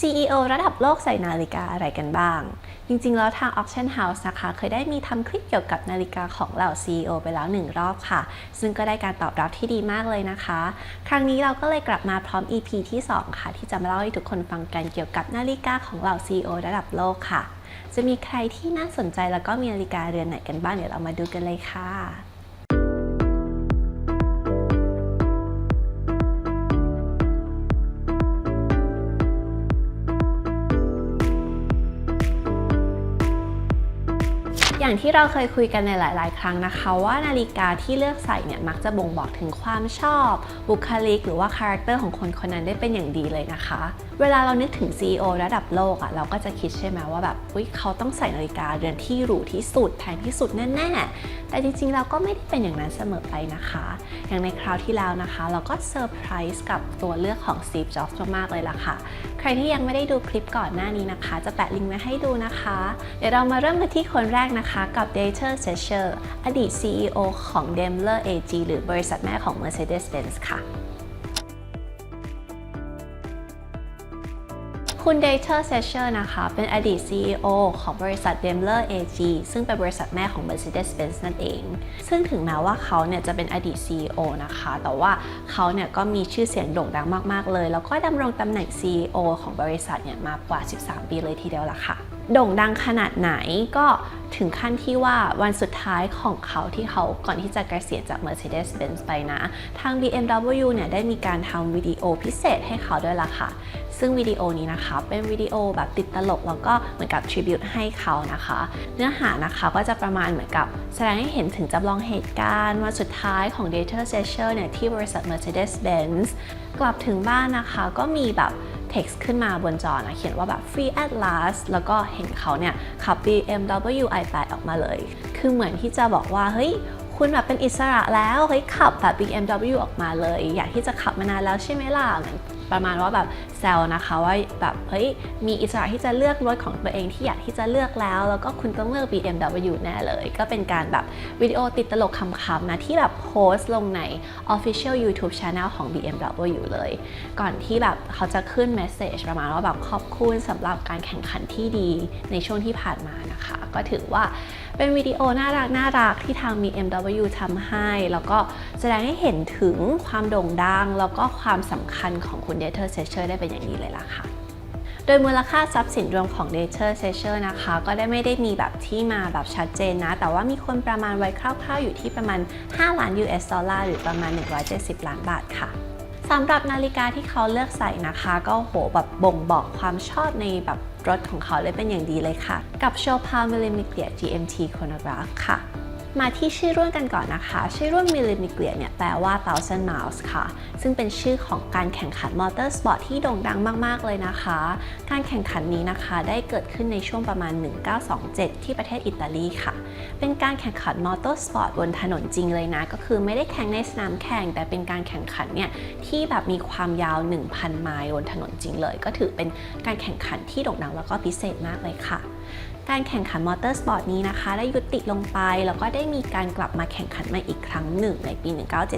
CEO ระดับโลกใส่นาฬิกาอะไรกันบ้าง จริงๆ แล้วทาง Auction House นะคะ เคยได้มีทำคลิปเกี่ยวกับนาฬิกาของเหล่า CEO ไปแล้วหนึ่งรอบค่ะ ซึ่งก็ได้การตอบรับที่ดีมากเลยนะคะ ครั้งนี้เราก็เลยกลับมาพร้อม EP ที่ 2 ค่ะ ที่จะมาเล่าให้ทุกคนฟังกันเกี่ยวกับนาฬิกาของเหล่า CEO ระดับโลกค่ะ จะมีใครที่น่าสนใจแล้วก็มีนาฬิกาเรือนไหนกันบ้างเดี๋ยวเรามาดูกันเลยค่ะ อย่างที่เราเคยคุยกันในหลาย ๆ ครั้งนะคะ ว่านาฬิกาที่เลือกใส่เนี่ยมักจะบ่งบอกถึงความชอบ บุคลิก หรือว่าคาแรคเตอร์ของคนคนนั้นได้เป็นอย่างดีเลยนะคะ เวลาเรานึกถึง CEO ระดับโลกอะ่ะเราก็จะคิดใช่ไหมว่าแบบอุ๊ยเขาต้องใส่นาฬิกาเรือนที่หรูที่สุดแพงที่สุดแน่ๆแต่จริง ๆ เราก็ไม่ได้เป็นอย่างนั้นเสมอไปนะคะ อย่างในคราวที่แล้วนะคะ เราก็เซอร์ไพรส์กับตัวเลือกของ Steve Jobs มาก ๆ เลยล่ะค่ะ ใครที่ยังไม่ได้ดูคลิปก่อนหน้านี้นะคะ จะแปะลิงก์ไว้ให้ดูนะคะ เดี๋ยวเรามาเริ่มกันที่คนแรกนะคะกับ Dieter Zetscher อดีต CEO ของ Daimler AG หรือบริษัทแม่ของ Mercedes-Benz ค่ะคุณ Dieter Zetscher นะคะ เป็นอดีต CEO ของบริษัท Daimler AG ซึ่งเป็นบริษัทแม่ของ Mercedes-Benz นั่นเอง ซึ่งถึงแม้ว่าเขาเนี่ยจะเป็นอดีต CEO นะคะ แต่ว่าเขาเนี่ยก็มีชื่อเสียงโด่งดังมาก ๆ เลย แล้วก็ดำรงตำแหน่ง CEO ของบริษัทเนี่ยมากกว่า 13 ปีเลยทีเดียวล่ะค่ะ โด่งดังขนาดไหนก็ถึงขั้นที่ว่าวันสุดท้ายของเขาที่เขาก่อนที่จะเกษียณจาก Mercedes-Benz ไปนะ ทาง BMW เนี่ยได้มีการทำวิดีโอพิเศษให้เขาด้วยล่ะค่ะ ซึ่งวิดีโอนี้นะคะเป็นวิดีโอแบบติดตลก แล้วก็เหมือนกับทริบิวต์ให้เขานะคะ เนื้อหานะคะก็จะประมาณเหมือนกับแสดงให้เห็นถึงจำลองเหตุการณ์วันสุดท้ายของ Dieter Zetscher เนี่ยที่บริษัท Mercedes-Benz กลับถึงบ้านนะคะก็มีแบบ text ขึ้นมาบนจอนะเขียนว่าแบบ free at last แล้วก็เห็นเขาเนี่ยขับ BMW i8 ออกมาเลย คือเหมือนที่จะบอกว่า เฮ้ย คุณแบบเป็นอิสระแล้วเฮ้ยขับแบบ BMW ออกมาเลย อยากที่จะขับมานานแล้วใช่ไหมล่ะประมาณว่าแบบแซวนะคะว่าแบบเฮ้ยมีอิสระที่จะเลือกรถของตัวเองที่อยากที่จะเลือกแล้ว แล้วก็คุณต้องเลือก BMW แน่เลย ก็เป็นการแบบวิดีโอติดตลกคำๆนะ ที่แบบโพสต์ลงใน Official YouTube Channel ของ BMW เลย ก่อนที่แบบเขาจะขึ้นเมสเซจประมาณว่าแบบขอบคุณสำหรับการแข่งขันที่ดีในช่วงที่ผ่านมานะคะ ก็ถือว่า เป็นวิดีโอน่ารักน่ารักที่ทาง BMW ทำให้ แล้วก็แสดงให้เห็นถึงความโด่งดัง แล้วก็ความสำคัญของคุณ Dieter Zetscher ได้เป็นอย่างดีเลยล่ะค่ะโดยมูลค่าทรัพย์สินรวมของ Dieter Zetscher นะคะ ก็ได้ไม่ได้มีแบบที่มาแบบชัดเจนนะ แต่ว่ามีคนประมาณไว้คร่าวๆ อยู่ที่ประมาณ 5 ล้าน US ดอลลาร์หรือประมาณ 170 ล้านบาทค่ะสำหรับนาฬิกาที่เขาเลือกใส่นะคะ ก็โหแบบบ่งบอกความชอบในแบบ รถของเขาเลยเป็นอย่างดีเลยค่ะ กับ Chopard Millimeter GMT Chronograph ค่ะ มาที่ชื่อรุ่นกันก่อนนะคะ ชื่อรุ่น Millimeter เนี่ยแปลว่า thousand miles ค่ะ ซึ่งเป็นชื่อของการแข่งขันมอเตอร์สปอร์ตที่โด่งดังมาก ๆ เลยนะคะ การแข่งขันนี้นะคะได้เกิดขึ้นในช่วงประมาณ 1927 ที่ประเทศอิตาลีค่ะ เป็นการแข่งขันมอเตอร์สปอร์ตบนถนนจริงเลยนะ ก็คือไม่ได้แข่งในสนามแข่ง แต่เป็นการแข่งขันเนี่ยที่แบบมีความยาว 1,000 ไมล์บนถนนจริงเลย ก็ถือเป็นการแข่งขันที่โด่งดังแล้วก็พิเศษมากเลยค่ะ การแข่งขันมอเตอร์สปอร์ตนี้นะคะได้ยุติลงไป แล้วก็ได้มีการกลับมาแข่งขันใหม่อีกครั้งหนึ่งในปี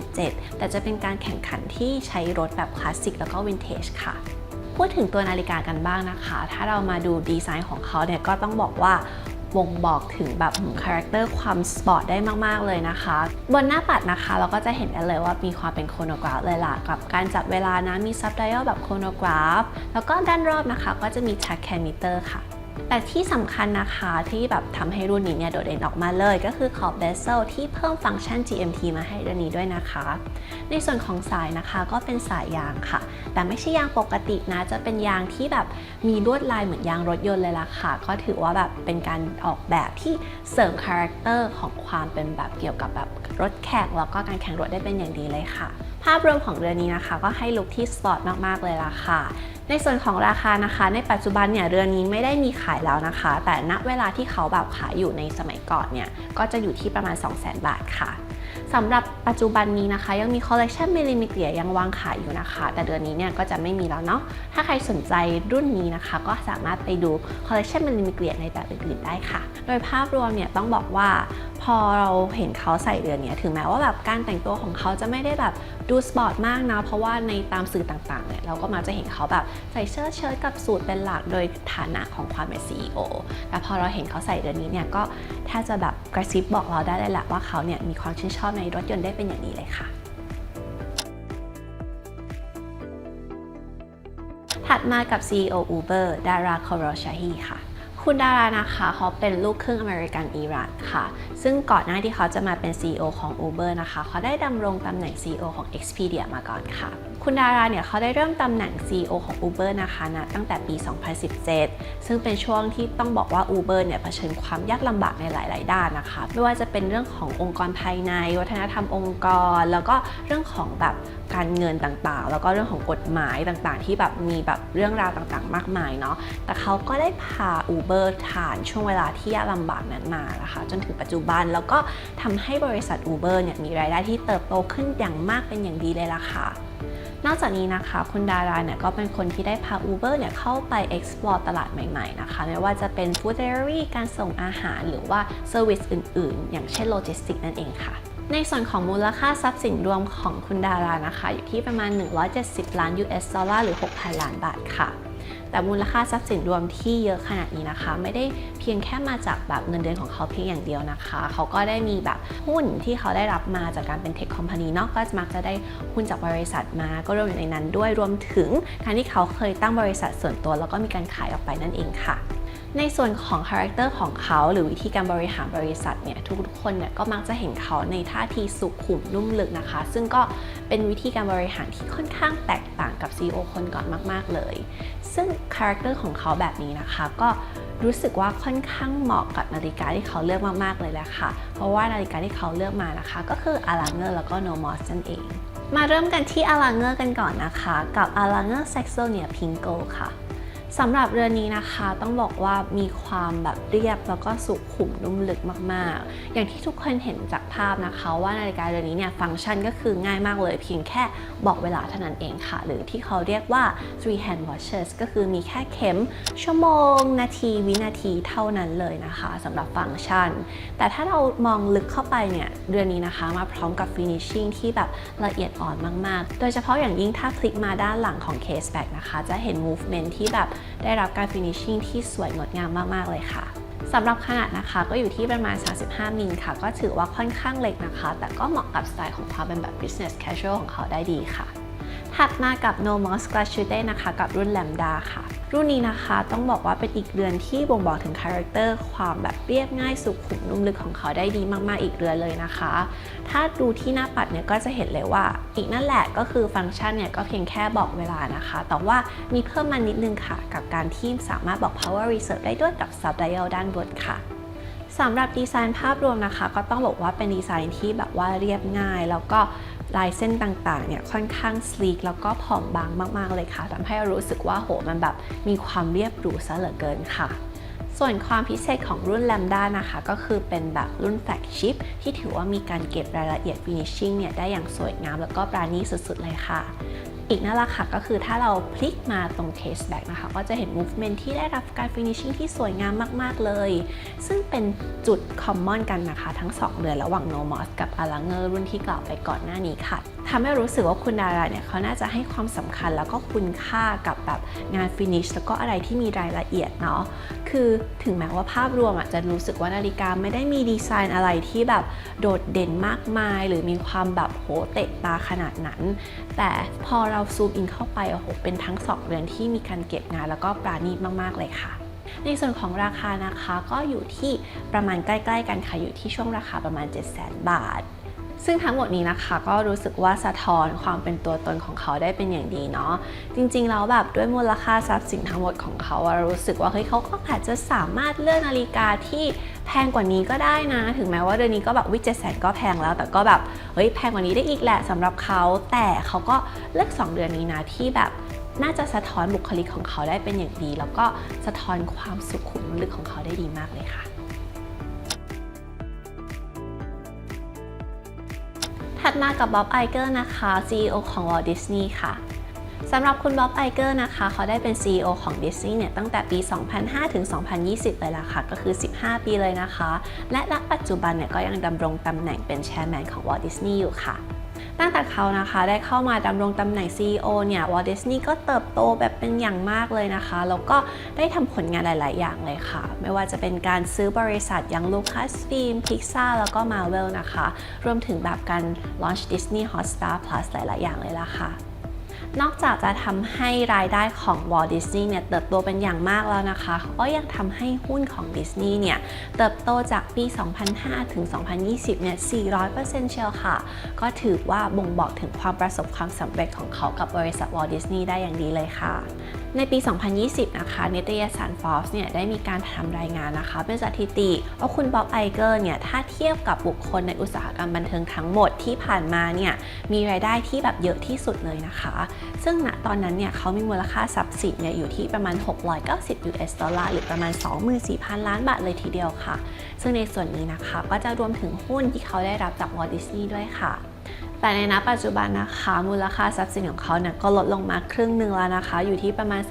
1977 แต่จะเป็นการแข่งขันที่ใช้รถแบบคลาสสิกแล้วก็วินเทจค่ะพูดถึงตัวนาฬิกากันบ้างนะคะ ถ้าเรามาดูดีไซน์ของเขาเนี่ยก็ต้องบอกว่าบ่งบอกถึงแบบคาแรคเตอร์ความสปอร์ตได้มาก ๆ เลยนะคะ บนหน้าปัดนะคะ เราก็จะเห็นได้เลยว่ามีความเป็นโครโนกราฟเลยล่ะ กับการจับเวลานะ มีซับไดอัลแบบโครโนกราฟ แล้วก็ด้านรอบนะคะ ก็จะมี track c a m e t e r ค่ะ แต่ที่สำคัญนะคะที่แบบทำให้รุ่นนี้เนี่ยโดดเด่นออกมาเลยก็คือขอบเบสเซลที่เพิ่มฟังก์ชัน GMT มาให้รุ่นนี้ด้วยนะคะ ในส่วนของสายนะคะก็เป็นสายยางค่ะ แต่ไม่ใช่ยางปกตินะ จะเป็นยางที่แบบมีลวดลายเหมือนยางรถยนต์เลยล่ะค่ะ ก็ถือว่าแบบเป็นการออกแบบที่เสริมคาแรคเตอร์ของความเป็นแบบเกี่ยวกับแบบรถแข่งแล้วก็การแข่งรถได้เป็นอย่างดีเลยค่ะ ภาพรวมของเรือนนี้นะคะ ก็ให้ลุคที่สปอร์ตมากๆเลยล่ะค่ะ ในส่วนของราคานะคะ ในปัจจุบันเนี่ยเรือนนี้ไม่ได้มีขายแล้วนะคะ แต่ณเวลาที่เขาแบบขายอยู่ในสมัยก่อนเนี่ยก็จะอยู่ที่ประมาณ 200,000 บาทค่ะ สำหรับปัจจุบันนี้นะคะ ยังมีคอลเลคชันเมลิมิเกียยังวางขายอยู่นะคะ แต่เดือนนี้เนี่ยก็จะไม่มีแล้วเนาะถ้าใครสนใจรุ่นนี้นะคะ ก็สามารถไปดูคอลเลคชันเมลิมิเกียในแบบอื่นๆได้ค่ะ โดยภาพรวมเนี่ยต้องบอกว่าพอเราเห็นเขาใส่เดือนนี้ถึงแม้ว่าแบบการแต่งตัวของเขาจะไม่ได้แบบดูสปอร์ตมากนะเพราะว่าในตามสื่อต่างๆเนี่ยเราก็มักจะเห็นเขาแบบใส่เสื้อเชิ้ตกับสูทเป็นหลักโดยฐานะของความเป็น CEO แต่พอเราเห็นเขาใส่เดือนนี้เนี่ยก็แทบจะแบบกระซิบบอกเราได้เลยแหละว่าเขาเนี่ยมีความชื่นชอบในรถยนต์ได้เป็นอย่างดีเลยค่ะ ถัดมากับ CEO Uber ดาราคอรอชาฮีค่ะคุณดารานะคะเขาเป็นลูกครึ่งอเมริกันอิหร่านค่ะ ซึ่งก่อนหน้าที่เขาจะมาเป็น CEO ของ Uber นะคะ เขาได้ดำรงตำแหน่ง CEO ของ Expedia มาก่อนค่ะ คุณดาราเนี่ยเขาได้เริ่มตำแหน่ง CEO ของ Uber นะคะนะตั้งแต่ปี 2017 ซึ่งเป็นช่วงที่ต้องบอกว่า Uber เนี่ยเผชิญความยากลำบากในหลาย ๆ ด้านนะคะไม่ว่าจะเป็นเรื่องขององค์กรภายใน วัฒนธรรมองค์กร แล้วก็เรื่องของแบบการเงินต่างๆ แล้วก็เรื่องของกฎหมายต่างๆ ที่แบบมีแบบเรื่องราวต่างๆ มากมายเนาะ แต่เขาก็ได้พา Uber ผ่านช่วงเวลาที่ยากลำบากนั้นมานะคะ จนถึงปัจจุบันแล้วก็ทำให้บริษัท Uber เนี่ยมีรายได้ที่เติบโตขึ้นอย่างมากเป็นอย่างดีเลยล่ะค่ะ นอกจากนี้นะคะคุณดาราเนี่ยก็เป็นคนที่ได้พา Uber เนี่ยเข้าไป explore ตลาดใหม่ๆนะคะไม่ว่าจะเป็น food delivery การส่งอาหารหรือว่า service อื่นๆ อย่างเช่นโลจิสติกนั่นเองค่ะในส่วนของมูลค่าทรัพย์สินรวมของคุณดารานะคะ อยู่ที่ประมาณ 170 ล้าน US ดอลลาร์หรือ 6,000 ล้านบาทค่ะ แต่มูลค่าทรัพย์สินรวมที่เยอะขนาดนี้นะคะ ไม่ได้เพียงแค่มาจากแบบเงินเดือนของเขาเพียงอย่างเดียวนะคะ เขาก็ได้มีแบบหุ้นที่เขาได้รับมาจากการเป็นเทคคอมพานีเนาะก็มักจะได้หุ้นจากบริษัทมาก็รวมอยู่ในนั้นด้วยรวมถึงการที่เขาเคยตั้งบริษัทส่วนตัว แล้วก็มีการขายออกไปนั่นเองค่ะ ในส่วนของคาแรคเตอร์ของเขา หรือวิธีการบริหารบริษัทเนี่ยทุกๆคนเนี่ยก็มักจะเห็นเขาในท่าทีสุขุมนุ่มลึกนะคะ ซึ่งก็เป็นวิธีการบริหารที่ค่อนข้างแตกต่างกับ CEO คนก่อนมาก ๆ เลย ซึ่งคาแรคเตอร์ของเขาแบบนี้นะคะก็รู้สึกว่าค่อนข้างเหมาะกับนาฬิกาที่เขาเลือกมาก ๆ เลยแหละค่ะ เพราะว่านาฬิกาที่เขาเลือกมานะคะ ก็คือ a l a n g e r แล้วก็ Nomos นั่นเอง มาเริ่มกันที่ a l a n g e r กันก่อนนะคะ กับ a l a n g e r Saxonia Pingo ค่ะ สำหรับเรือนนี้นะคะต้องบอกว่ามีความแบบเรียบแล้วก็สุขุมนุ่มลึกมากๆ อย่างที่ทุกคนเห็นจากภาพนะคะว่านาฬิกาเรือนนี้เนี่ยฟังก์ชันก็คือง่ายมากเลย เพียงแค่บอกเวลาเท่านั้นเองค่ะ หรือที่เขาเรียกว่า three hand watches ก็คือมีแค่เข็ม ชั่วโมง นาที วินาทีเท่านั้นเลยนะคะสำหรับฟังก์ชัน แต่ถ้าเรามองลึกเข้าไปเนี่ยเรือนนี้นะคะมาพร้อมกับ finishing ที่แบบละเอียดอ่อนมากๆ โดยเฉพาะอย่างยิ่งถ้าคลิกมาด้านหลังของ case back นะคะ จะเห็น movement ที่แบบได้รับการฟินิชชิ่งที่สวยงดงามมาก ๆ เลยค่ะสำหรับขนาดนะคะก็อยู่ที่ประมาณ 35 มิลค่ะ ก็ถือว่าค่อนข้างเล็กนะคะ แต่ก็เหมาะกับสไตล์ของความเป็นแบบ business casual ของเขาได้ดีค่ะ ถัดมากับ Nomos g l a s h u t e นะคะ กับรุ่น Lambda ค่ะ รุ่นนี้นะคะต้องบอกว่าเป็นอีกเรือนที่บ่งบอกถึงคาแรคเตอร์ความแบบเรียบง่ายสุขุมนุ่มลึกของเขาได้ดีมากๆอีกเรือนเลยนะคะ ถ้าดูที่หน้าปัดเนี่ยก็จะเห็นเลยว่า อีกนั่นแหละก็คือฟังก์ชันเนี่ยก็เพียงแค่บอกเวลานะคะ แต่ว่ามีเพิ่มมานิดนึงค่ะ กับการที่สามารถบอก power reserve ได้ด้วยกับ sub dial ด้านบนค่ะสำหรับดีไซน์ภาพรวมนะคะ ก็ต้องบอกว่าเป็นดีไซน์ที่แบบว่าเรียบง่าย แล้วก็ ลายเส้นต่างๆเนี่ยค่อนข้างสลีกแล้วก็ผอมบางมากๆเลยค่ะทำให้รู้สึกว่าโหมันแบบมีความเรียบหรูซะเหลือเกินค่ะส่วนความพิเศษของรุ่น Lambda นะคะก็คือเป็นแบบรุ่นแฟลกชิพที่ถือว่ามีการเก็บรายละเอียด finishing เนี่ยได้อย่างสวยงามแล้วก็ปราณีตสุดๆเลยค่ะ อีกนั่นแหละค่ะก็คือถ้าเราพลิกมาตรง case back นะคะ ก็จะเห็น movement ที่ได้รับการ finishing ที่สวยงามมาก ๆ เลย ซึ่งเป็นจุด common กันนะคะ ทั้ง 2เรือนระหว่าง Nomos กับ a l a n g e r รุ่นที่กล่าวไปก่อนหน้านี้ค่ะทำให้รู้สึกว่าคุณดาราเนี่ยเขาน่าจะให้ความสำคัญแล้วก็คุณค่ากับแบบงาน finish แล้วก็อะไรที่มีรายละเอียดเนาะคือถึงแม้ว่าภาพรวมอะจะรู้สึกว่านาฬิกาไม่ได้มีดีไซน์อะไรที่แบบโดดเด่นมากมาย หรือมีความแบบโหเตะตาขนาดนั้น แต่พอเราราซูมอินเข้าไปโอ้โหเป็นทั้งสองเรือนที่มีการเก็บงานแล้วก็ปราณีตมาก ๆ เลยค่ะ ในส่วนของราคานะคะก็อยู่ที่ประมาณใกล้ ๆ กันค่ะอยู่ที่ช่วงราคาประมาณ 7 0 0 0 0 0 บาท ซึ่งทั้งหมดนี้นะคะก็รู้สึกว่าสะท้อนความเป็นตัวตนของเขาได้เป็นอย่างดีเนาะจริงๆแล้วแบบด้วยมูลค่าทรัพย์สินทั้งหมดของเขาอะรู้สึกว่าเฮ้ยเขาก็อาจจะสามารถเลือกนาฬิกาที่แพงกว่านี้ก็ได้นะ ถึงแม้ว่าเดือนนี้ก็แบบวิจเจ็ดแสนก็แพงแล้ว แต่ก็แบบเฮ้ยแพงกว่านี้ได้อีกแหละสำหรับเขาแต่เขาก็เลือก 2 เดือนนี้นะที่แบบน่าจะสะท้อนบุคลิกของเขาได้เป็นอย่างดี แล้วก็สะท้อนความสุขุมลึกของเขาได้ดีมากเลยค่ะ ถัดมากับบ๊อบไอเกอร์นะคะ CEO ของ Walt Disney ค่ะสำหรับคุณบ๊อบไอเกอร์นะคะ เขาได้เป็น CEO ของ Disney เนี่ยตั้งแต่ปี 2005 ถึง 2020 เลยล่ะค่ะ ก็คือ 15 ปีเลยนะคะ และณปัจจุบันเนี่ยก็ยังดำรงตำแหน่งเป็นแชร์แมนของ Walt Disney อยู่ค่ะ ตั้งแต่เขานะคะได้เข้ามาดำรงตำแหน่ง CEO เนี่ยวอลดิสนีย์ก็เติบโตแบบเป็นอย่างมากเลยนะคะ แล้วก็ได้ทำผลงานหลาย ๆ อย่างเลยค่ะ ไม่ว่าจะเป็นการซื้อบริษัทอย่าง Lucasfilm Pixar แล้วก็ Marvel นะคะ รวมถึงแบบการ launch Disney Hotstar Plus หลาย ๆ อย่างเลยล่ะค่ะ นอกจากจะทำให้รายได้ของ Walt Disney เนี่ยเติบโตเป็นอย่างมากแล้วนะคะ ก็ยังทำให้หุ้นของ Disney เนี่ยเติบโตจากปี 2005 ถึง 2020 เนี่ย 400%เชียวค่ะ ก็ถือว่าบ่งบอกถึงความประสบความสำเร็จของเขากับบริษัท Walt Disney ได้อย่างดีเลยค่ะ ในปี 2020 นะคะ นิตยสาร Forbes เนี่ยได้มีการทำรายงานนะคะ เป็นสถิติว่าคุณบ๊อบไอเกอร์เนี่ย ถ้าเทียบกับบุคคลในอุตสาหกรรมบันเทิงทั้งหมดที่ผ่านมาเนี่ย มีรายได้ที่แบบเยอะที่สุดเลยนะคะซึ่งณตอนนั้นเนี่ยเขามีมูลค่าทรัพย์สินเนี่ยอยู่ที่ประมาณ 690 US ดอลลาร์หรือประมาณ 24,000 ล้านบาทเลยทีเดียวค่ะ ซึ่งในส่วนนี้นะคะก็จะรวมถึงหุ้นที่เขาได้รับจาก Walt Disney ด้วยค่ะแต่ในณปัจจุบันนะคะมูลค่าทรัพย์สินของเขาเนี่ยก็ลดลงมาครึ่งหนึ่งแล้วนะคะ อยู่ที่ประมาณ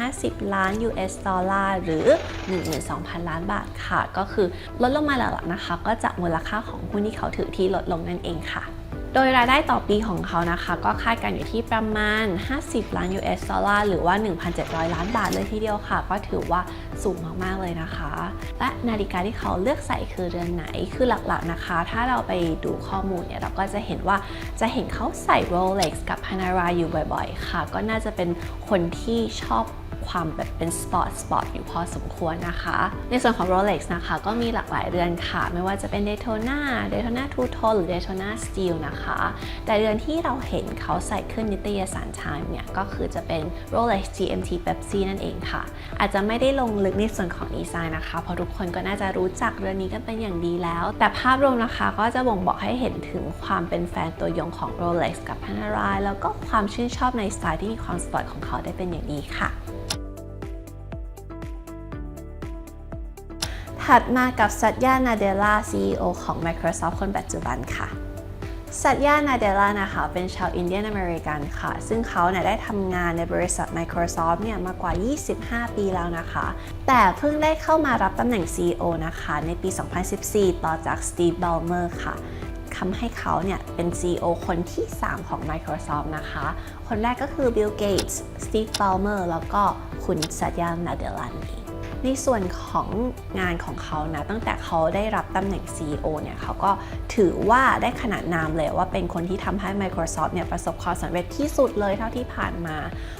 350 ล้าน US ดอลลาร์หรือ 12,000 ล้านบาทค่ะ ก็คือลดลงมาแล้วนะคะ ก็จากมูลค่าของหุ้นที่เขาถือที่ลดลงนั่นเองค่ะ โดยรายได้ต่อปีของเขานะคะ ก็คาดการอยู่ที่ประมาณ 50 ล้าน US ดอลลาร์หรือว่า 1,700 ล้านบาทเลยทีเดียวค่ะ ก็ถือว่าสูงมากๆเลยนะคะ และนาฬิกาที่เขาเลือกใส่คือเรือนไหนคือหลักๆนะคะ ถ้าเราไปดูข้อมูลเนี่ยเราก็จะเห็นว่าจะเห็นเขาใส่ Rolex กับ Panerai อยู่บ่อยๆ ค่ะ ก็น่าจะเป็นคนที่ชอบ ความแบบเป็นสปอร์ตสปอร์ตอยู่พอสมควรนะคะ ในส่วนของ Rolex นะคะ ก็มีหลากหลายเรือนค่ะ ไม่ว่าจะเป็น Daytona Daytona Two Tone หรือ Daytona Steel นะคะ แต่เรือนที่เราเห็นเขาใส่ขึ้นนิตยสาร Time เนี่ย ก็คือจะเป็น Rolex GMT Pepsi นั่นเองค่ะ อาจจะไม่ได้ลงลึกในส่วนของดีไซน์นะคะ เพราะทุกคนก็น่าจะรู้จักเรือนนี้กันเป็นอย่างดีแล้ว แต่ภาพรวมนะคะก็จะบ่งบอกให้เห็นถึงความเป็นแฟนตัวยงของ Rolex กับ Panerai แล้วก็ความชื่นชอบในสไตล์ที่มีความสปอร์ตของเขาได้เป็นอย่างดีค่ะ ถัดมากับสัตยานาเดล่า CEO ของ Microsoft คนปัจจุบันค่ะสัตยานาเดล่านะคะเป็นชาวอินเดียนอเมริกันค่ะ ซึ่งเขาเนี่ยได้ทำงานในบริษัท Microsoft เนี่ยมากว่า 25 ปีแล้วนะคะ แต่เพิ่งได้เข้ามารับตำแหน่ง CEO นะคะ ในปี 2014 ต่อจาก Steve Ballmer ค่ะทำให้เขาเนี่ยเป็น CEO คนที่ 3 ของ Microsoft นะคะ คนแรกก็คือ Bill Gates Steve Ballmer แล้วก็คุณสัตยานาเดลานเอง ในส่วนของงานของเขานะ ตั้งแต่เขาได้รับตำแหน่ง CEO เนี่ยเขาก็ถือว่าได้ขนานนามเลยว่าเป็นคนที่ทำให้ Microsoft เนี่ยประสบความสำเร็จที่สุดเลยเท่าที่ผ่านมา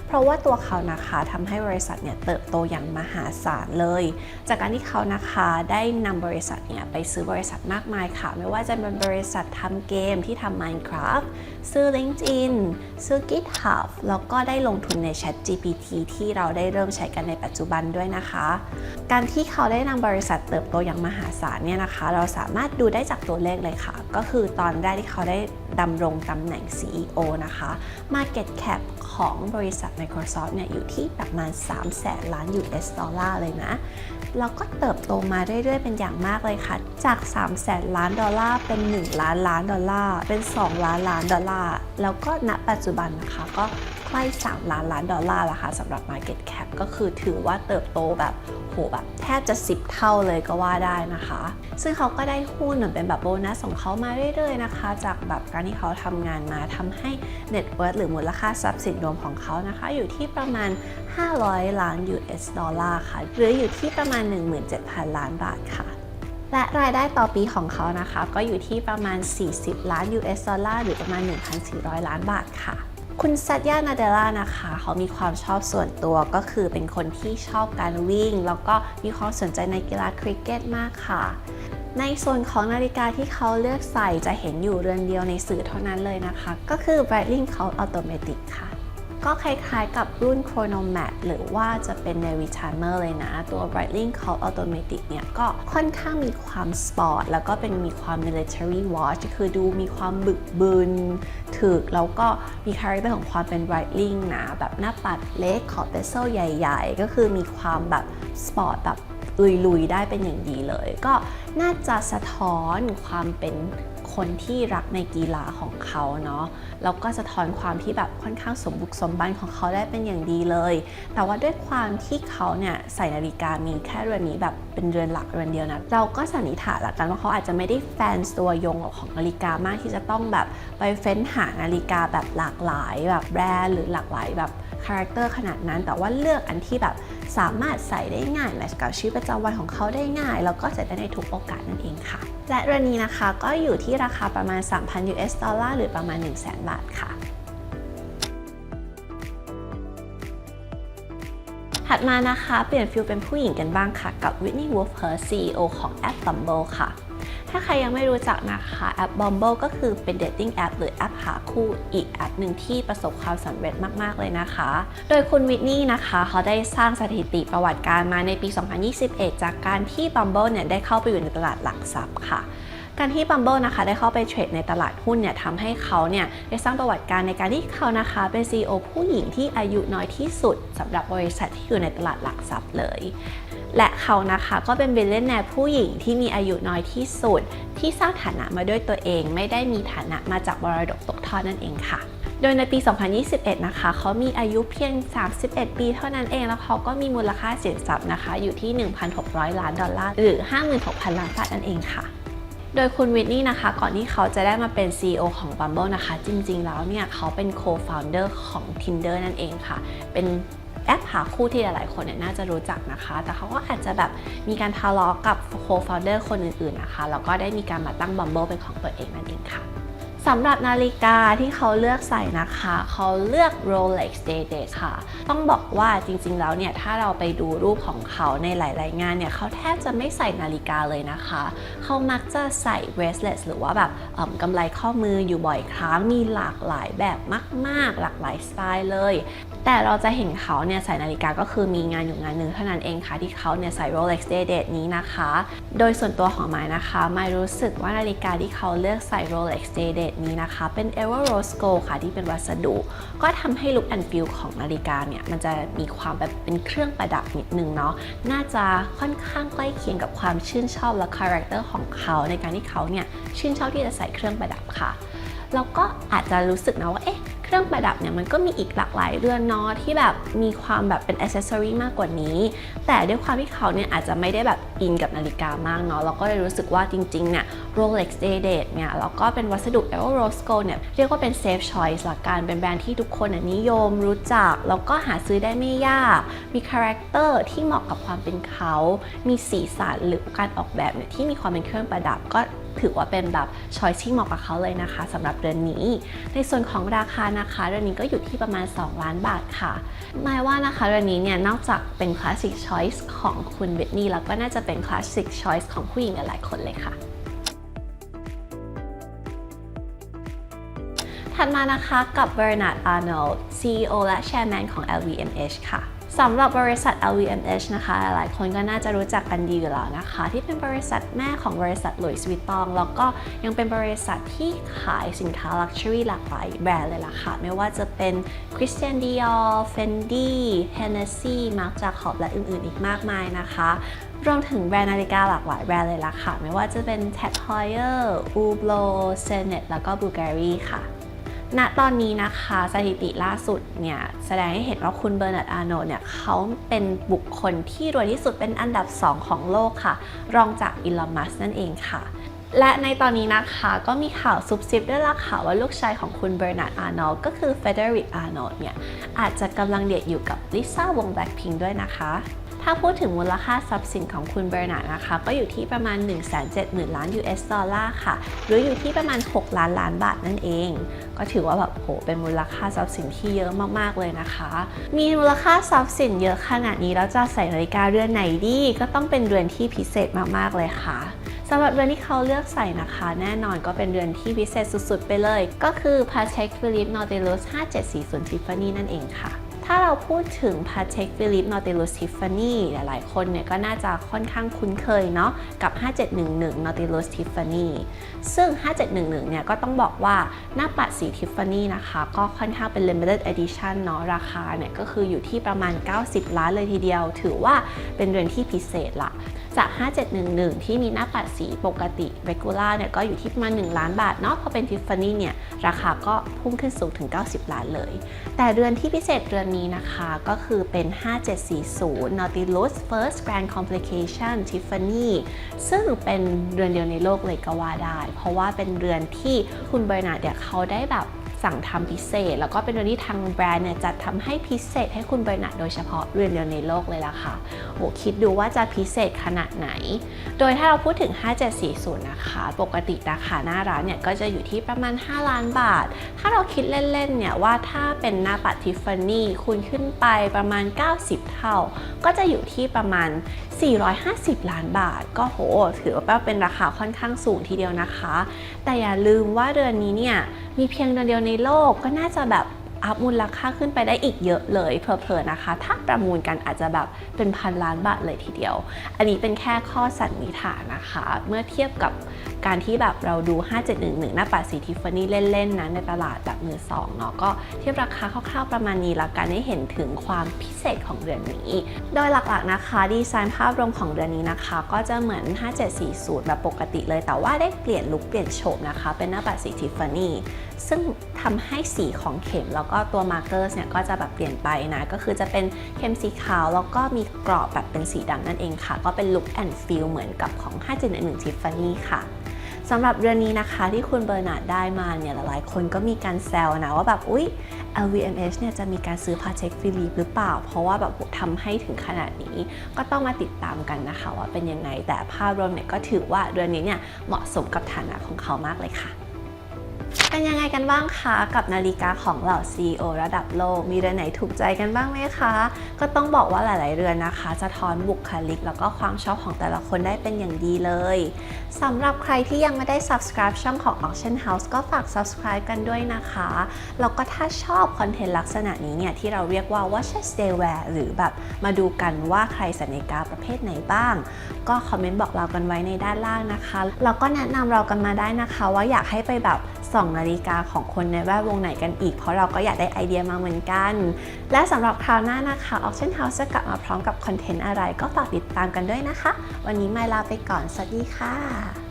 เพราะว่าตัวเขานะคะทำให้บริษัทเนี่ยเติบโตอย่างมหาศาลเลย จากการที่เขานะคะได้นำบริษัทเนี่ยไปซื้อบริษัทมากมายค่ะ ไม่ว่าจะเป็นบริษัททำเกมที่ทำ Minecraft ซื้อ LinkedIn ซื้อ GitHub แล้วก็ได้ลงทุนใน ChatGPT ที่เราได้เริ่มใช้กันในปัจจุบันด้วยนะคะ การที่เขาได้นำบริษัทเติบโตอย่างมหาศาลเนี่ยนะคะ เราสามารถดูได้จากตัวเลขเลยค่ะ ก็คือตอนแรกที่เขาได้ดำรงตำแหน่ง CEO นะคะ Market Cap ของบริษัท Microsoft เนี่ยอยู่ที่ประมาณ3แสนล้าน US ดอลลาร์เลยนะ แล้วก็เติบโตมาเรื่อยๆ เป็นอย่างมากเลยค่ะ จาก3แสนล้านดอลลาร์เป็น 1 ล้านล้านดอลลาร์เป็น 2 ล้านล้านดอลลาร์แล้วก็ณปัจจุบันนะคะก็ใกล้ 3 ล้านล้านดอลลาร์แล้วค่ะสำหรับ Market Cap ก็คือถือว่าเติบโตแบบ โหแบบแทบจะ 10 เท่าเลยก็ว่าได้นะคะ ซึ่งเขาก็ได้หุ้นเหมือนเป็นแบบโบนัสของเขามาเรื่อยๆนะคะ จากแบบการที่เขาทำงานมาทำให้ Net Worth หรือมูลค่าทรัพย์สินรวมของเขานะคะ อยู่ที่ประมาณ 500 ล้าน US ดอลลาร์ค่ะ หรืออยู่ที่ประมาณ 17,000 ล้านบาทค่ะและรายได้ต่อปีของเขานะคะ ก็อยู่ที่ประมาณ 40 ล้าน US ดอลลาร์หรือประมาณ 1,400 ล้านบาทค่ะ คุณซัตยานาเดล่านะคะ เขามีความชอบส่วนตัวก็คือเป็นคนที่ชอบการวิ่ง แล้วก็มีความสนใจในกีฬาคริกเก็ตมากค่ะ ในส่วนของนาฬิกาที่เขาเลือกใส่จะเห็นอยู่เรือนเดียวในสื่อเท่านั้นเลยนะคะ ก็คือ Breitling c o u t Automatic ค่ะ ก็คล้ายๆกับรุ่น Chronomat หรือว่าจะเป็น Navy Timer เลยนะ ตัว Breitling Cloud Automatic เนี่ย ก็ค่อนข้างมีความสปอร์ตแล้วก็เป็นมีความ military watch คือดูมีความบึกบึนถึก แล้วก็มีคาแรคเตอร์ของความเป็น Breitling นะ แบบหน้าปัดเล็กขอบเบเซลใหญ่ ๆ ก็คือมีความแบบสปอร์ตแบบลุยๆ ได้เป็นอย่างดีเลย ก็น่าจะสะท้อนความเป็น คนที่รักในกีฬาของเขาเนาะแล้วก็สะท้อนความที่แบบค่อนข้างสมบุกสมบันของเขาได้เป็นอย่างดีเลย แต่ว่าด้วยความที่เขาเนี่ยใส่นาฬิกามีแค่เรือนนี้แบบเป็นเรือนหลักเรือนเดียวนะเราก็สันนิษฐานละกันว่าเขาอาจจะไม่ได้แฟนตัวยงของนาฬิกามากที่จะต้องแบบไปเฟ้นหานาฬิกาแบบหลากหลาย แบบแบรนด์หรือหลากหลายแบบ คาแรคเตอร์ขนาดนั้น แต่ว่าเลือกอันที่แบบสามารถใส่ได้ง่ายแมทช์กับชีวิตประจำวันของเขาได้ง่าย แล้วก็ใส่ได้ในทุกโอกาสนั่นเองค่ะ และเรือนนี้นะคะก็อยู่ที่ราคาประมาณ 3,000 US ดอลลาร์หรือประมาณ 100,000 บาทค่ะถัดมานะคะ เปลี่ยนฟิลเป็นผู้หญิงกันบ้างค่ะ กับ Whitney Wolf Herd CEO ของแอป Bumble ค่ะ ถ้าใครยังไม่รู้จักนะคะแอป Bumble ก็คือเป็น dating app หรือแอปหาคู่อีกแอปหนึ่งที่ประสบความสำเร็จมาก ๆ เลยนะคะ โดยคุณวิทนี่นะคะเขาได้สร้างสถิติประวัติการมาในปี 2021 จากการที่ Bumble เนี่ยได้เข้าไปอยู่ในตลาดหลักทรัพย์ค่ะการที่ Bumble นะคะได้เข้าไปเทรดในตลาดหุ้นเนี่ยทำให้เขาเนี่ยได้สร้างประวัติการในการที่เขานะคะเป็น CEO ผู้หญิงที่อายุน้อยที่สุดสำหรับบริษัทที่อยู่ในตลาดหลักทรัพย์เลย และเขานะคะก็เป็นบิลเลนแนร์ผู้หญิงที่มีอายุน้อยที่สุด ที่สร้างฐานะมาด้วยตัวเอง ไม่ได้มีฐานะมาจากมรดกตกทอดนั่นเองค่ะ โดยในปี 2021 นะคะ เขามีอายุเพียง 31 ปีเท่านั้นเอง แล้วเขาก็มีมูลค่าสินทรัพย์นะคะ อยู่ที่ 1,600 ล้านดอลลาร์ หรือ 56,000 ล้านบาทนั่นเองค่ะโดยคุณวิทนี่นะคะ ก่อนที่เขาจะได้มาเป็น CEO ของ Bumble นะคะ จริงๆ แล้วเนี่ย เขาเป็น co-founder ของ Tinder นั่นเองค่ะ เป็น แอปหาคู่ที่หลาย ๆ คนเนี่ยน่าจะรู้จักนะคะ แต่เขาก็อาจจะแบบมีการทะเลาะกับโคฟาวเดอร์คนอื่น ๆ นะคะ แล้วก็ได้มีการมาตั้งบัมเบิลเป็นของตัวเองนั่นเองค่ะ สำหรับนาฬิกาที่เขาเลือกใส่นะคะ เขาเลือก Rolex Day Date ค่ะ ต้องบอกว่าจริงๆ แล้วเนี่ย ถ้าเราไปดูรูปของเขาในหลายๆงานเนี่ย เขาแทบจะไม่ใส่นาฬิกาเลยนะคะ เขามักจะใส่ bracelet หรือว่าแบบเอิ่มกำไลข้อมืออยู่บ่อยครั้ง มีหลากหลายแบบมาก ๆ หลากหลายสไตล์เลย แต่เราจะเห็นเขาเนี่ยใส่นาฬิกาก็คือมีงานอยู่งานหนึ่งเท่านั้นเองค่ะที่เขาเนี่ยใส่ Rolex Day Date นี้นะคะ โดยส่วนตัวของไม้นะคะไม้รู้สึกว่านาฬิกาที่เขาเลือกใส่ Rolex Day Date นี้นะคะ เป็น Ever Rose Gold ค่ะที่เป็นวัสดุ ก็ทำให้ look and feel ของนาฬิกาเนี่ย มันจะมีความแบบเป็นเครื่องประดับนิดนึงเนาะน่าจะค่อนข้างใกล้เคียงกับความชื่นชอบและคาแรคเตอร์ของเขาในการที่เขาเนี่ยชื่นชอบที่จะใส่เครื่องประดับค่ะแล้วก็อาจจะรู้สึกนะว่าเอ๊ะ เครื่องประดับเนี่ยมันก็มีอีกหลากหลายเรือนเนาะที่แบบมีความแบบเป็นอ c เซสซอรีมากกว่านี้ แต่ด้วยความที่เขาเนี่ยอาจจะไม่ได้แบบอินกับนาฬิกามากเนาะเราก็เลยรู้สึกว่าจริงๆเนี่ย Rolex Day Date เนี่ยแล้วก็เป็นวัสดุ e v e r Rose Gold เนี่ยเรียกว่าเป็น safe choice หละกันเป็นแบรนด์ที่ทุกคนนิยมรู้จัก แล้วก็หาซื้อได้ไม่ยาก มีคาแรคเตอร์ที่เหมาะกับความเป็นเขา มีสีสันหรือการออกแบบเนี่ยที่มีความเป็นเครื่องประดับก็ ถือว่าเป็นแบบช้อยที่เหมาะกับเขาเลยนะคะสำหรับเดือนนี้ ในส่วนของราคานะคะเดือนนี้ก็อยู่ที่ประมาณ 2 ล้านบาทค่ะหมายว่านะคะเดือนนี้เนี่ยนอกจากเป็นคลาสสิกช้อยส์ของคุณเบตนี่แล้วก็น่าจะเป็นคลาสสิกช้อยส์ของผู้หญิงหลายๆคนเลยค่ะถัดมานะคะกับ Bernard Arnold CEO และ Chairman ของ LVMH ค่ะ สำหรับบริษัท LVMH นะคะ หลายคนก็น่าจะรู้จักกันดีอยู่แล้วนะคะ ที่เป็นบริษัทแม่ของบริษัท Louis Vuitton แล้วก็ยังเป็นบริษัทที่ขายสินค้า Luxury หลากหลายแบรนด์เลยล่ะค่ะ ไม่ว่าจะเป็น Christian Dior Fendi Hennessy Marc Jacobs และอื่นๆ อีกมากมายนะคะรวมถึงแบรนด์นาฬิกาหลากหลายแบรนด์เลยล่ะค่ะ ไม่ว่าจะเป็น Tag Heuer Hublot Senet แล้วก็ Bulgari ค่ะ ณตอนนี้นะคะสถิติล่าสุดเนี่ยแสดงให้เห็นว่าคุณเบอร์นาร์ดอาร์โนเนี่ยเขาเป็นบุคคลที่รวยที่สุดเป็นอันดับ 2 ของโลกค่ะ รองจากอิลอนมัสนั่นเองค่ะ และในตอนนี้นะคะก็มีข่าวซุบซิบด้วยล่ะค่ะว่าลูกชายของคุณเบอร์นาร์ดอาร์โนลด์ก็คือเฟเดริกอาร์โนลด์เนี่ย อาจจะกำลังเดทอยู่กับลิซ่าวง Blackpink ด้วยนะคะ ถ้าพูดถึงมูลค่าทรัพย์สินของคุณเบอร์นาร์ดนะคะ ก็อยู่ที่ประมาณ 170,000 ล้าน US ดอลลาร์ค่ะ หรืออยู่ที่ประมาณ 6 ล้านล้านบาทนั่นเอง ก็ถือว่าแบบโหเป็นมูลค่าทรัพย์สินที่เยอะมากๆเลยนะคะ มีมูลค่าทรัพย์สินเยอะขนาดนี้แล้วจะใส่นาฬิกาเรือนไหนดีก็ต้องเป็นเรือนที่พิเศษมากๆเลยค่ะ สำหรับเรือนที่เขาเลือกใส่นะคะ แน่นอนก็เป็นเรือนที่พิเศษสุดๆ ไปเลย ก็คือ Patek Philippe Nautilus 5740 Tiffany นั่นเองค่ะถ้าเราพูดถึง Patek Philippe Nautilus Tiffany หลายๆ คนเนี่ยก็น่าจะค่อนข้างคุ้นเคยเนาะกับ 5711 Nautilus Tiffany ซึ่ง 5711 เนี่ยก็ต้องบอกว่าหน้าปัดสี Tiffany นะคะ ก็ค่อนข้างเป็น limited edition เนาะราคาเนี่ยก็คืออยู่ที่ประมาณ 90 ล้านเลยทีเดียว ถือว่าเป็นเรือนที่พิเศษละ จาก 5711 ที่มีหน้าปัดสีปกติ regular เนี่ยก็อยู่ที่ประมาณ 1 ล้านบาทเนาะพอเป็น Tiffany เนี่ยราคาก็พุ่งขึ้นสูงถึง 90 ล้านเลย แต่เรือนที่พิเศษเรือนนี้นะคะก็คือเป็น 5740 Nautilus First Grand Complication Tiffany ซึ่งเป็นเรือนเดียวในโลกเลยก็ว่าได้ เพราะว่าเป็นเรือนที่คุณเบอร์นาร์ดเนี่ยเขาได้แบบ สั่งทำพิเศษ แล้วก็เป็นเรือนที่ทางแบรนด์เนี่ยจัดทำให้พิเศษให้คุณเบอร์นาร์ดโดยเฉพาะเรือนเดียวในโลกเลยล่ะค่ะโอ้คิดดูว่าจะพิเศษขนาดไหน โดยถ้าเราพูดถึง 5740 นะคะ ปกติราคาหน้าร้านเนี่ยก็จะอยู่ที่ประมาณ 5 ล้านบาท ถ้าเราคิดเล่นๆเนี่ยว่าถ้าเป็นหน้าปัดทิฟฟานี่คูณขึ้นไปประมาณ 90 เท่า ก็จะอยู่ที่ประมาณ 450 ล้านบาท ก็โห ถือว่าเป็นราคาค่อนข้างสูงทีเดียวนะคะ แต่อย่าลืมว่าเดือนนี้เนี่ยมีเพียงเดือนเดียวในโลกก็น่าจะแบบอัพมูลค่าขึ้นไปได้อีกเยอะเลยเพลอๆนะคะ ถ้าประมูลกันอาจจะแบบเป็นพันล้านบาทเลยทีเดียว อันนี้เป็นแค่ข้อสันนิษฐานนะคะ เมื่อเทียบกับการที่แบบเราดู 5711 หน้าปัดสีทิฟฟานี่เล่นๆนะในตลาดแบบมือสองเนาะก็เทียบราคาคร่าวๆประมาณนี้ละกันให้เห็นถึงความพิเศษของเรือนนี้ โดยหลักๆนะคะ ดีไซน์ภาพรวมของเรือนนี้นะคะ ก็จะเหมือน 5740 แบบปกติเลย แต่ว่าได้เปลี่ยนลุคเปลี่ยนโฉมนะคะ เป็นหน้าปัดสีทิฟฟานี่ซึ่งทำให้สีของเข็มแล้วก็ตัวมาร์เกอร์เนี่ยก็จะแบบเปลี่ยนไปนะ ก็คือจะเป็นเข็มสีขาว แล้วก็มีกรอบแบบเป็นสีดำนั่นเองค่ะ ก็เป็นลุคแอนด์ฟิลเหมือนกับของ 5711 Tiffany ค่ะ สำหรับเรือนนี้นะคะที่คุณเบอร์นาร์ดได้มาเนี่ยหลายๆคนก็มีการแซวนะว่าแบบอุ๊ย LVMH เนี่ยจะมีการซื้อพาเช็คฟิลิปหรือเปล่า เพราะว่าแบบทำให้ถึงขนาดนี้ก็ต้องมาติดตามกันนะคะว่าเป็นยังไงแต่ภาพรวมเนี่ยก็ถือว่าเรือนนี้เนี่ยเหมาะสมกับฐานะของเขามากเลยค่ะ เป็นยังไงกันบ้างคะกับนาฬิกาของเหล่า CEO ระดับโลก มีเรือนไหนถูกใจกันบ้างไหมคะ ก็ต้องบอกว่าหลาย ๆ เรือนนะคะ จะทอนบุคลิก แล้วก็ความชอบของแต่ละคนได้เป็นอย่างดีเลยสำหรับใครที่ยังไม่ได้ subscribe ช่องของ Auction House ก็ฝาก subscribe กันด้วยนะคะ แล้วก็ถ้าชอบคอนเทนต์ลักษณะนี้เนี่ยที่เราเรียกว่า Watches Day Wear หรือแบบมาดูกันว่าใครใส่นาฬิกาประเภทไหนบ้าง ก็คอมเมนต์บอกเรากันไว้ในด้านล่างนะคะแล้วก็แนะนำเรากันมาได้นะคะ ว่าอยากให้ไปแบบส่องนาฬิกาของคนในแวดวงไหนกันอีก เพราะเราก็อยากได้ไอเดียมาเหมือนกัน และสำหรับคราวหน้านะคะ Auction House จะกลับมาพร้อมกับคอนเทนต์อะไรก็ฝากติดตามกันด้วยนะคะ วันนี้ไม่ลาไปก่อน สวัสดีค่ะ